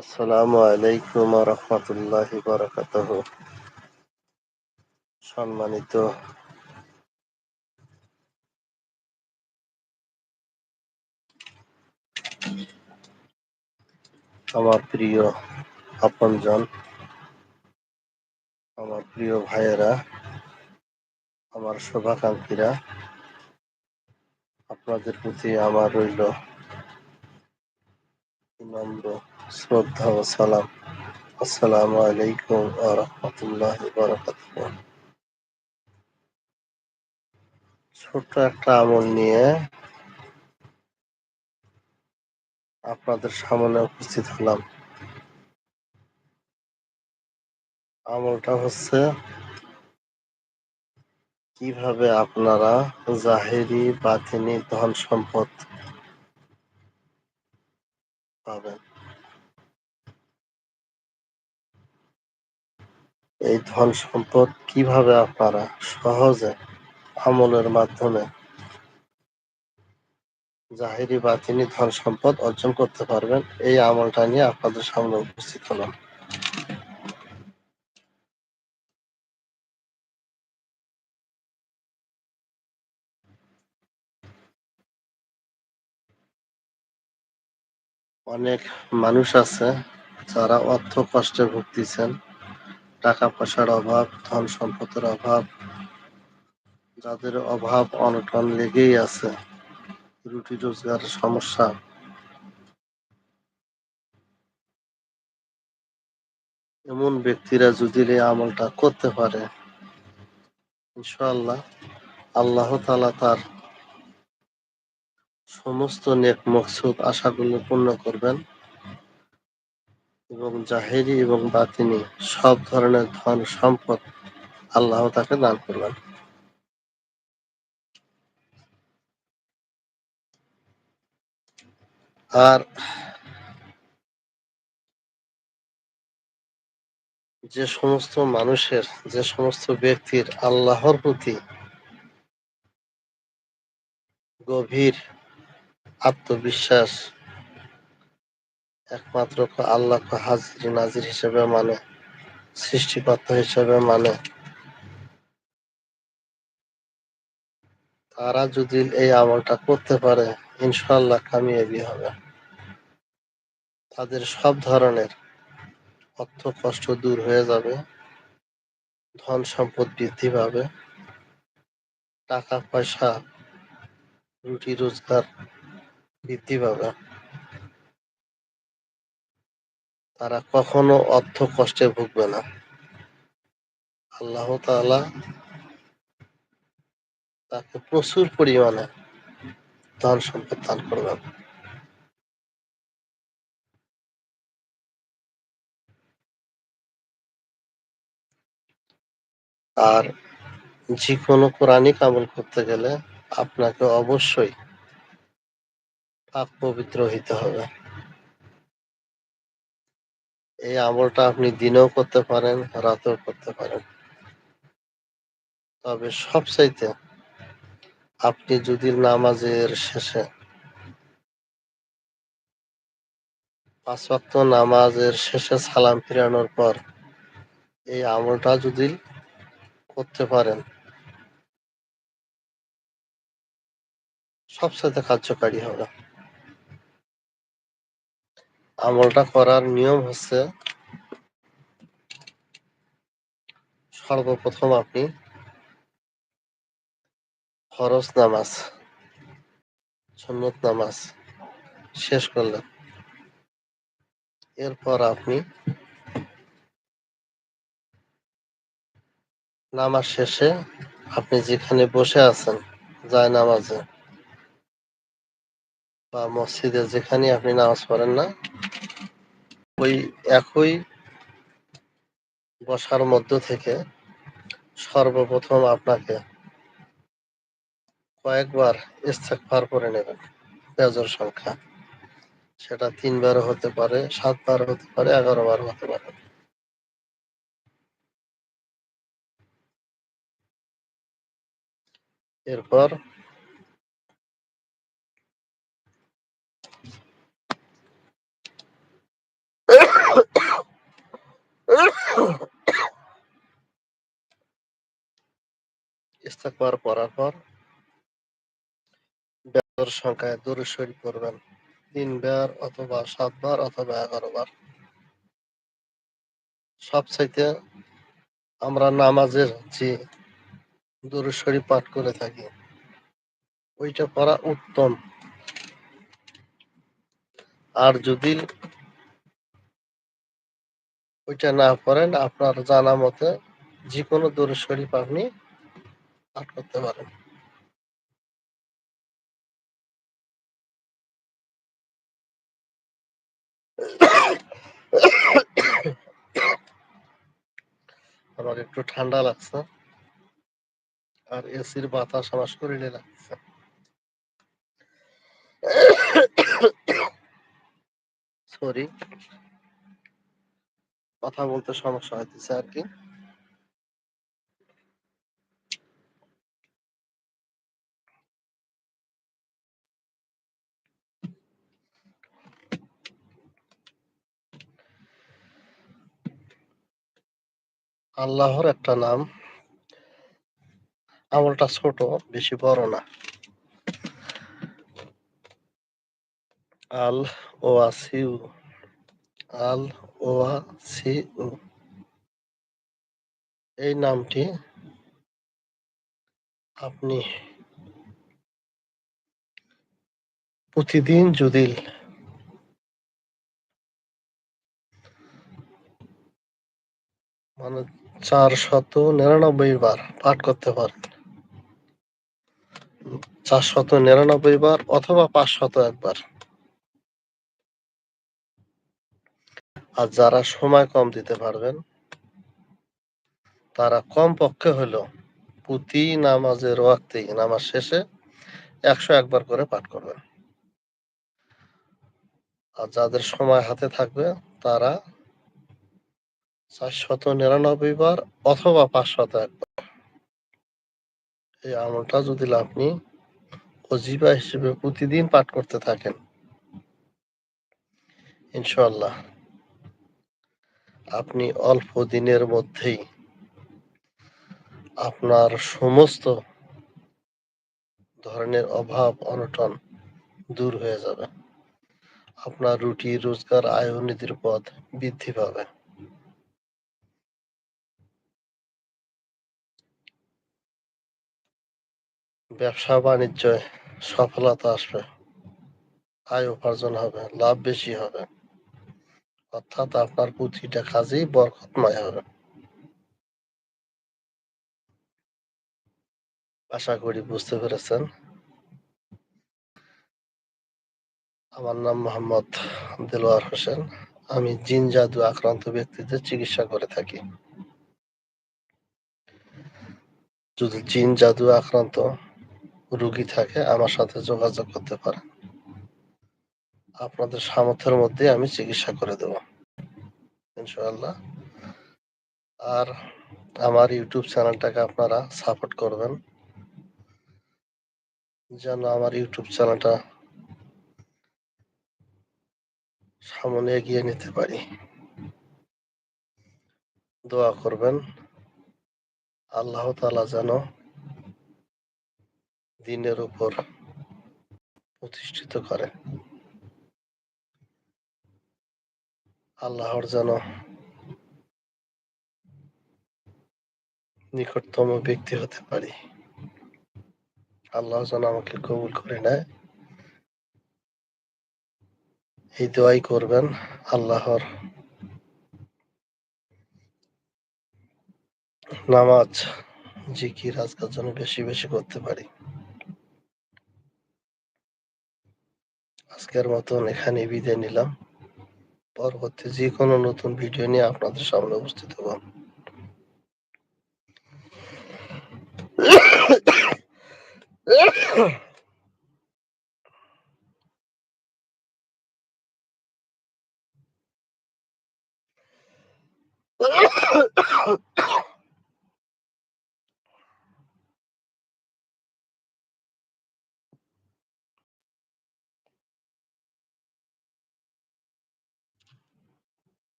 আসসালামু আলাইকুম রহমতুল্লাহ বরকাতহ। সম্মানিত আমার প্রিয় আপনজন, আমার প্রিয় ভাইয়েরা, আমার শুভাকাঙ্ক্ষীরা, আপনাদের প্রতি আমার রইল নম্র শ্রদ্ধা ও সালাম। আসসালামু আলাইকুম রহমতুল্লাহ বরকাতহ। ছোট্ট একটা আমল নিয়ে আপনাদের সামনে উপস্থিত হলাম। আমলটা হচ্ছে, কীভাবে আপনারা জাহেরি বাতিনি ধন সম্পদ পাবেন। এই ধন সম্পদ কীভাবে আপনারা সহজে আমলের মাধ্যমে জাহেরি বাতিনি ধন সম্পদ অর্জন করতে পারবেন? এই আমলটা নিয়ে আপনাদের সামনে উপস্থিত হলাম। অনেক মানুষ আছে যারা অর্থ কষ্টে ভুগতেছেন। টাকা পয়সার অভাব ধন সম্পদের অভাব, যাদের অভাব অনটন লেগেই আছে, রুটি রোজগারের সমস্যা। এমন ব্যক্তিরা যদি এই আমলটা করতে পারে, ইনশাআল্লাহ আল্লাহ তালা তার সমস্ত নেক মকসুদ আশাগুলো পূর্ণ করবেন। এবং জাহেরি এবং বাতিনি, সব ধরনের ধন সম্পদ আল্লাহ তাকে দান করবেন আর যে সমস্ত মানুষের, যে সমস্ত ব্যক্তির আল্লাহর প্রতি গভীর আত্মবিশ্বাস একমাত্র আল্লাহ হাজির, নাজির হিসেবে মানে সৃষ্টিকর্তা হিসেবে মানে। তারা যদি এই আমলটা করতে পারে ইনশাল্লাহ কামিয়াবি হবে। তাদের সব ধরনের অর্থ কষ্ট দূর হয়ে যাবে, ধন সম্পদ বৃদ্ধি পাবে, টাকা পয়সা, রুটি রোজগার বৃদ্ধি পাবে। তারা কখনো অর্থ কষ্টে ভুগবে না। আল্লাহ তাআলা তাকে প্রচুর পরিমাণে ধন সম্পদ দান করবেন। আর যে কোনো কোরআনিক আমল করতে গেলে আপনাকে অবশ্যই পাক পবিত্র হইতে হবে। এই আমলটা আপনি দিনেও করতে পারেন, রাতেও করতে পারেন। তবে সবচাইতে আপনি যদি নামাজের শেষে পাঁচ ওয়াক্ত নামাজের শেষে সালাম ফিরানোর পর এই আমলটা যদি করতে পারেন সবসাথে কার্যকারী হবে। আমলটা করার নিয়ম হচ্ছে সর্বপ্রথম আপনি ফরজ নামাজ, সন্নত নামাজ শেষ করলেন। এরপর আপনি নামাজ শেষে আপনি যেখানে বসে আছেন, যায় নামাজে। বা মসজিদে যেখানে আপনি নামাজ পড়েন না, ওই একই বসার মধ্য থেকে সর্বপ্রথম আপনাকে কয়েকবার ইস্তেকবার করে নেবেন পেঁয়াজের সংখ্যা। সেটা তিনবার হতে পারে সাতবার হতে পারে এগারো বার হতে পারে। এরপর পর সংখ্যায় দূরে শরীর করবেন অথবা অথবা এগারো বার। সবচাইতে আমরা নামাজের যে দূর পাঠ করে থাকি, ওইটা করা উত্তম। আর যদি ওইটা না করেন, আপনার জানা মতে যে কোনো দরুদ শরীফ আপনি পাঠ করতে পারেন। আমার একটু ঠান্ডা লাগছে, আর এসির বাতাস আমার শরীরে লাগছে। সরি কথা বলতে সমস্যা হইতেছে আর কি আল্লাহর একটা নাম। আমলটা ছোট, বেশি বড় না। আল ওয়াসিউ আল ওয়াসিউ এই নামটি আপনি প্রতিদিন যদি মানে চার শত নিরানব্বই বার পাঠ করতে পারেন। চার শত নিরানব্বই বার অথবা পাঁচ শত একবার। আর যারা সময় কম দিতে পারবেন, তারা কম পক্ষে হলেও প্রতি নামাজের ওয়াক্তে নামাজ শেষে একশো একবার করে পাঠ করবেন। আর যাদের সময় হাতে থাকবে, তারা চারশত নিরানব্বই বার অথবা পাঁচশত একবার। এই আমলটা যদি আপনি অজিবা হিসেবে প্রতিদিন পাঠ করতে থাকেন ইনশাল্লাহ আপনি অল্প দিনের মধ্যেই আপনার সমস্ত ধরনের অভাব, অনটন দূর হয়ে যাবে। আপনার রুটি, রোজগার, আয় উন্নতির পথ বৃদ্ধি পাবে। ব্যবসা, বাণিজ্যে সফলতা আসবে। আয় উপার্জন হবে, লাভ বেশি হবে। অর্থাৎ আপনার প্রতিটা কাজেই বরকতময় হবে। আশা করি বুঝতে পেরেছেন। আমার নাম মোহাম্মদ দেলোয়ার হোসেন। আমি জিন জাদু আক্রান্ত ব্যক্তিদের চিকিৎসা করে থাকি। যদি জিন জাদু আক্রান্ত রুগী থাকে, আমার সাথে যোগাযোগ করতে পারে আপনাদের সামর্থ্যের মধ্যে আমি চিকিৎসা করে দেব, ইনশাআল্লাহ। আর আমার ইউটিউব চ্যানেলটাকে আপনারা সাপোর্ট করবেন, যেন আমার ইউটিউব চ্যানেলটা সামনে এগিয়ে নিতে পারি। দোয়া করবেন, আল্লাহ তালা যেন দিনের উপর প্রতিষ্ঠিত করে। আল্লাহর যেন নিকটতম ব্যক্তি হতে পারি। আল্লাহ যেন আমাকে কবুল করে নেয়। এই দোয়াই করবেন আল্লাহর নামাজ, জিকির আজকাল যেন বেশি বেশি করতে পারি। আজকের মতন এখানে বিদায় নিলাম। পরবর্তী যে কোনো নতুন ভিডিও নিয়ে আপনাদের সামনে উপস্থিত হব।